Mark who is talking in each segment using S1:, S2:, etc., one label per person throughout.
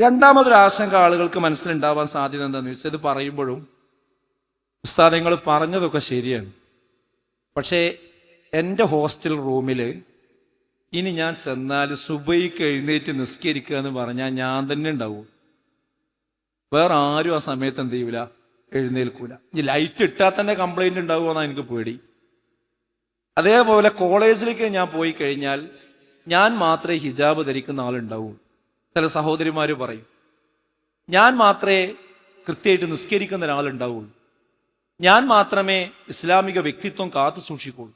S1: രണ്ടാമതൊരു ആശങ്ക ആളുകൾക്ക് മനസ്സിലുണ്ടാവാൻ സാധ്യത എന്താണെന്ന് വെച്ചാൽ ഇത് പറയുമ്പോഴും പുസ്താദങ്ങൾ പറഞ്ഞതൊക്കെ ശരിയാണ്. പക്ഷേ എന്റെ ഹോസ്റ്റൽ റൂമിൽ ഇനി ഞാൻ ചെന്നാൽ സുബൈക്ക് എഴുന്നേറ്റ് നിസ്കരിക്കുക എന്ന് പറഞ്ഞാൽ ഞാൻ തന്നെ ഉണ്ടാവും. വേറെ ആരും ആ സമയത്ത് എന്ത് ചെയ്യൂല? എഴുന്നേൽക്കൂല. ഇനി ലൈറ്റ് ഇട്ടാൽ തന്നെ കംപ്ലൈന്റ് ഉണ്ടാവുമെന്നാണ് എനിക്ക് പേടി. അതേപോലെ കോളേജിലേക്ക് ഞാൻ പോയി കഴിഞ്ഞാൽ ഞാൻ മാത്രമേ ഹിജാബ് ധരിക്കുന്ന ആളുണ്ടാവൂ ചില സഹോദരിമാർ പറയും ഞാൻ മാത്രമേ കൃത്യമായിട്ട് നിസ്കരിക്കുന്ന ഒരാളുണ്ടാവുള്ളൂ. ഞാൻ മാത്രമേ ഇസ്ലാമിക വ്യക്തിത്വം കാത്തു സൂക്ഷിക്കുള്ളൂ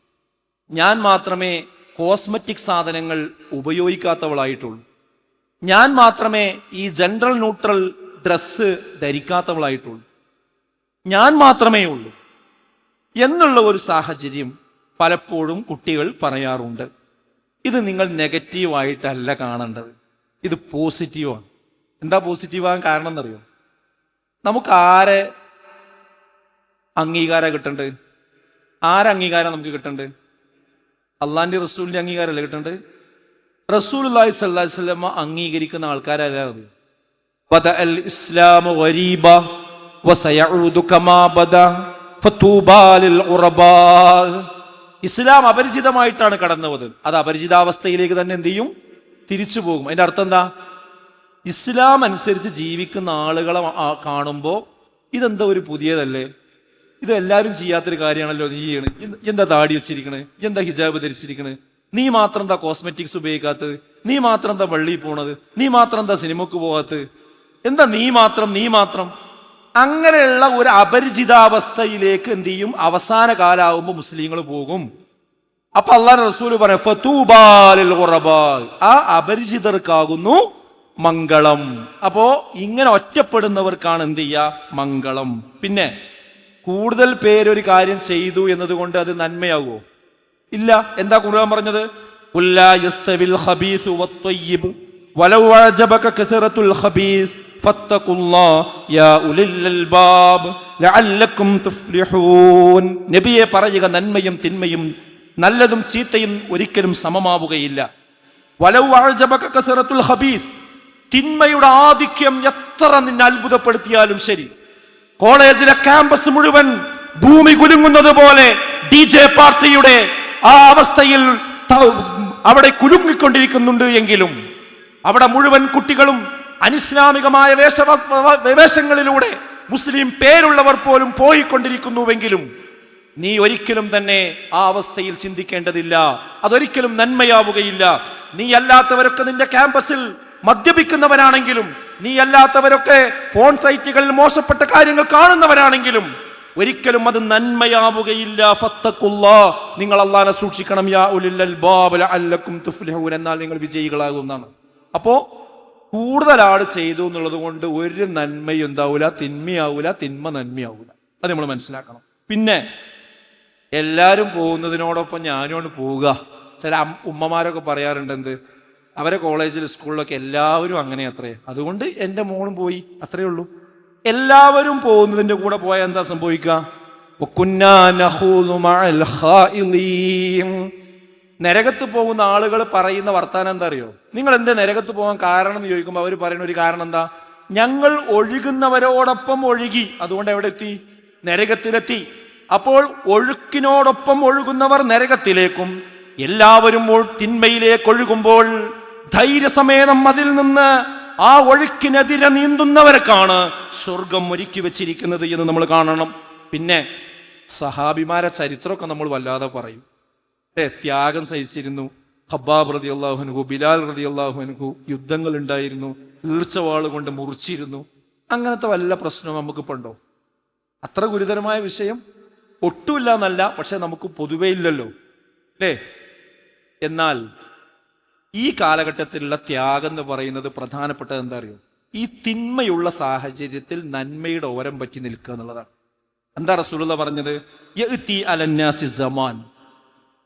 S1: ഞാൻ മാത്രമേ കോസ്മെറ്റിക് സാധനങ്ങൾ ഉപയോഗിക്കാത്തവളായിട്ടുള്ളൂ. ഞാൻ മാത്രമേ ഈ ജനറൽ ന്യൂട്രൽ ഡ്രസ്സ് ധരിക്കാത്തവളായിട്ടുള്ളൂ. ഞാൻ മാത്രമേ ഉള്ളൂ. എന്നുള്ള ഒരു സാഹചര്യം പലപ്പോഴും കുട്ടികൾ പറയാറുണ്ട്. ഇത് നിങ്ങൾ നെഗറ്റീവായിട്ടല്ല കാണേണ്ടത്. ഇത് പോസിറ്റീവാണ്. എന്താ പോസിറ്റീവാകാൻ കാരണം എന്നറിയോ നമുക്ക് ആരെ അംഗീകാരം കിട്ടേണ്ടത് ആരെ അംഗീകാരം നമുക്ക് കിട്ടേണ്ടത് അള്ളാന്റെ റസൂലിന്റെ അംഗീകാരമല്ലേ കിട്ടേണ്ടത് റസൂൽ അള്ളാഹി അംഗീകരിക്കുന്ന ആൾക്കാരല്ല അത്? ബദ അൽ ഇസ്ലാമു വസയഊദു കമാ ബദ ഫതൂബാ ലിൽ ഇസ്ലാം അപരിചിതമായിട്ടാണ് കടന്നു പോകുന്നത് അത് അപരിചിതാവസ്ഥയിലേക്ക് തന്നെ എന്ത് ചെയ്യും? തിരിച്ചു പോകും. അതിന്റെ അർത്ഥം എന്താ? ഇസ്ലാം അനുസരിച്ച് ജീവിക്കുന്ന ആളുകളെ കാണുമ്പോൾ ഇതെന്താ ഒരു പുതിയതല്ലേ? ഇത് എല്ലാവരും ചെയ്യാത്തൊരു കാര്യമാണല്ലോ നീ ചെയ്യണ്. എന്താ താടി വെച്ചിരിക്കണ്? എന്താ ഹിജാബ് ധരിച്ചിരിക്കണ്? നീ മാത്രം എന്താ കോസ്മെറ്റിക്സ് ഉപയോഗിക്കാത്തത്? നീ മാത്രം എന്താ പള്ളിയിൽ പോണത്? നീ മാത്രം എന്താ സിനിമക്ക് പോകാത്തത് എന്താ നീ മാത്രം നീ മാത്രം? അങ്ങനെയുള്ള ഒരു അപരിചിതാവസ്ഥയിലേക്ക് എന്ത് ചെയ്യും? അവസാന കാലാവുമ്പോൾ മുസ്ലിങ്ങൾ പോകും. അപ്പൊ അള്ളാഹ് റസൂൽ പറയാം. ആ അപരിചിതർക്കാകുന്നു മംഗളം. അപ്പോ ഇങ്ങനെ ഒറ്റപ്പെടുന്നവർക്കാണ് എന്ത് ചെയ്യുക മംഗളം. പിന്നെ കൂടുതൽ പേരൊരു കാര്യം ചെയ്തു എന്നതുകൊണ്ട് അത് നന്മയാകുമോ? ഇല്ല. എന്താ ഖുർആൻ പറഞ്ഞത്? "ഖുല്ലാ യസ്തവിൽ ഖബീസു വത്വയ്യിബ് വലൗ അഅജബക കസറത്തുൽ ഖബീസ് ഫത്തഖുല്ലാ യാ ഉലിൽ അൽബാബ് ലഅല്ലക്കും തുഫ്ലിഹൂൻ. നബിയെ പറയുക നന്മയും തിന്മയും നല്ലതും ചീത്തയും ഒരിക്കലും സമമാവുകയില്ല. വലൗ അഅജബക കസറത്തുൽ ഖബീസ്. തിന്മയുടെ ആധിക്യം എത്ര നിന്നെ അത്ഭുതപ്പെടുത്തിയാലും ശരി. കോളേജിലെ ക്യാമ്പസ് മുഴുവൻ ഭൂമി കുലുങ്ങുന്നത് പോലെ ഡി ജെ പാർട്ടിയുടെ ആ അവസ്ഥയിൽ അവിടെ കുലുങ്ങിക്കൊണ്ടിരിക്കുന്നുണ്ട് എങ്കിലും അവിടെ മുഴുവൻ കുട്ടികളും അനിസ്ലാമികമായ വേഷ വേഷങ്ങളിലൂടെ മുസ്ലിം പേരുള്ളവർ പോലും പോയിക്കൊണ്ടിരിക്കുന്നുവെങ്കിലും നീ ഒരിക്കലും തന്നെ ആ അവസ്ഥയിൽ ചിന്തിക്കേണ്ടതില്ല. അതൊരിക്കലും നന്മയാവുകയില്ല. നീ അല്ലാത്തവരൊക്കെ നിന്റെ ക്യാമ്പസിൽ മദ്യപിക്കുന്നവരാണെങ്കിലും നീ അല്ലാത്തവരൊക്കെ ഫോൺ സൈറ്റുകളിൽ മോശപ്പെട്ട കാര്യങ്ങൾ കാണുന്നവരാണെങ്കിലും ഒരിക്കലും അത് നന്മയാവുകയില്ല. ഫത്തക്കുള്ള നിങ്ങൾ അള്ളാനെ സൂക്ഷിക്കണം. യാ ഉലിൽ അല്ലക്കും തുഫ്ലഹൂൻ എന്നാൽ നിങ്ങൾ വിജയികളാകുന്നതാണ്. അപ്പോ കൂടുതൽ ആൾ ചെയ്തു എന്നുള്ളത് കൊണ്ട് ഒരു നന്മയും എന്താവൂല തിന്മയാവൂല തിന്മ നന്മയാവൂല. അത് നമ്മൾ മനസ്സിലാക്കണം. പിന്നെ എല്ലാവരും പോകുന്നതിനോടൊപ്പം ഞാനും പോവുക. ചില ഉമ്മമാരൊക്കെ പറയാറുണ്ട് എന്ത് അവരെ കോളേജിൽ സ്കൂളിലൊക്കെ എല്ലാവരും അങ്ങനെ അത്രേ. അതുകൊണ്ട് എന്റെ മോളും പോയി അത്രയേ ഉള്ളൂ. എല്ലാവരും പോകുന്നതിന്റെ കൂടെ പോയാൽ എന്താ സംഭവിക്കുക? നരകത്ത് പോകുന്ന ആളുകൾ പറയുന്ന വർത്താനം എന്താ അറിയോ? നിങ്ങൾ എന്താ നരകത്ത് പോകാൻ കാരണം എന്ന് ചോദിക്കുമ്പോൾ അവർ പറയുന്ന ഒരു കാരണം എന്താ? ഞങ്ങൾ ഒഴുകുന്നവരോടൊപ്പം ഒഴുകി. അതുകൊണ്ട് എവിടെ എത്തി നരകത്തിലെത്തി. അപ്പോൾ ഒഴുക്കിനോടൊപ്പം ഒഴുകുന്നവർ നരകത്തിലേക്കും എല്ലാവരും തിന്മയിലേക്ക് ഒഴുകുമ്പോൾ ധൈര്യസമേതം അതിൽ നിന്ന് ആ ഒഴുക്കിനെതിരെ നീന്തുന്നവർക്കാണ് സ്വർഗം ഒരുക്കി വെച്ചിരിക്കുന്നത് എന്ന് നമ്മൾ കാണണം. പിന്നെ സഹാബിമാരെ ചരിത്രമൊക്കെ നമ്മൾ വല്ലാതെ പറയും. ത്യാഗം സഹിച്ചിരുന്നു. ഹബ്ബാബ് റതി അള്ളാഹുനുഹു ബിലാൽ റതി അള്ളാഹുനുഹു യുദ്ധങ്ങൾ ഉണ്ടായിരുന്നു. ഈർച്ചവാൾ കൊണ്ട് മുറിച്ചിരുന്നു. അങ്ങനത്തെ വല്ല പ്രശ്നവും നമുക്കിപ്പോൾ ഉണ്ടോ അത്ര ഗുരുതരമായ വിഷയം? ഒട്ടുമില്ല എന്നല്ല പക്ഷെ നമുക്ക് പൊതുവേ ഇല്ലല്ലോ. അല്ലേ? എന്നാൽ ഈ കാലഘട്ടത്തിലുള്ള ത്യാഗം എന്ന് പറയുന്നത് പ്രധാനപ്പെട്ടത് എന്താ അറിയോ? ഈ തിന്മയുള്ള സാഹചര്യത്തിൽ നന്മയുടെ ഓരം പറ്റി നിൽക്കുക എന്നുള്ളതാണ്. എന്താ റസൂലുള്ള പറഞ്ഞത്? യഅ്തി അലന്നാസി സമാൻ.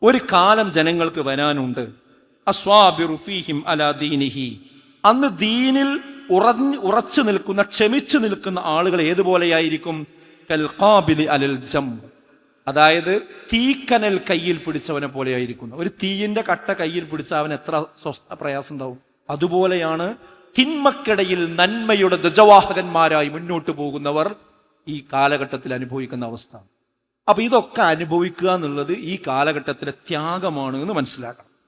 S1: ഒരു കാലം ജനങ്ങൾക്ക് വരാനുണ്ട്. അന്ന് ദീനിൽ ഉറഞ്ഞ് ഉറച്ചു നിൽക്കുന്ന ക്ഷമിച്ചു നിൽക്കുന്ന ആളുകൾ ഏതുപോലെയായിരിക്കും? അലൽ അതായത് തീക്കനൽ കയ്യിൽ പിടിച്ചവനെ പോലെയായിരിക്കുന്നു. ഒരു തീയിന്റെ കട്ട കയ്യിൽ പിടിച്ച അവൻ എത്ര സ്വസ്ഥ പ്രയാസം ഉണ്ടാവും അതുപോലെയാണ് തിന്മക്കിടയിൽ നന്മയുടെ ധ്വജവാഹകന്മാരായി മുന്നോട്ട് പോകുന്നവർ ഈ കാലഘട്ടത്തിൽ അനുഭവിക്കുന്ന അവസ്ഥ. അപ്പൊ ഇതൊക്കെ അനുഭവിക്കുക എന്നുള്ളത് ഈ കാലഘട്ടത്തിലെ ത്യാഗമാണ് എന്ന് മനസ്സിലാക്കണം.